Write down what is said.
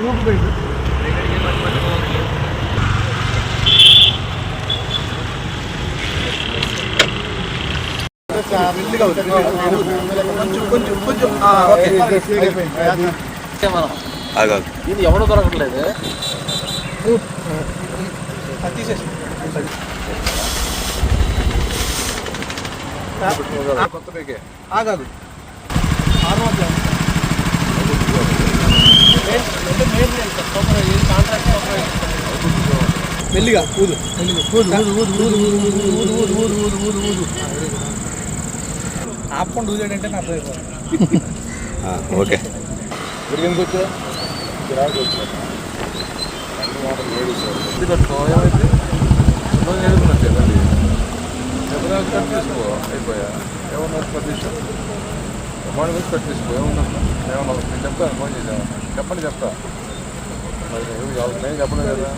రూపుపెట్టు ఇది ఎవరు దొరకట్లేదు తీసేసి కొత్త ఆగాదు ఆరు మెల్లిగా ఊదు. ఆపకుండా అంటే నా ఓకే ఎందుకు వచ్చా గిరాకు వచ్చారు కట్టించుకో అయిపోయా ఏమన్నా ఏమన్నా చెప్పండి. చెప్తా మరి నేను చెప్పలేదు కదా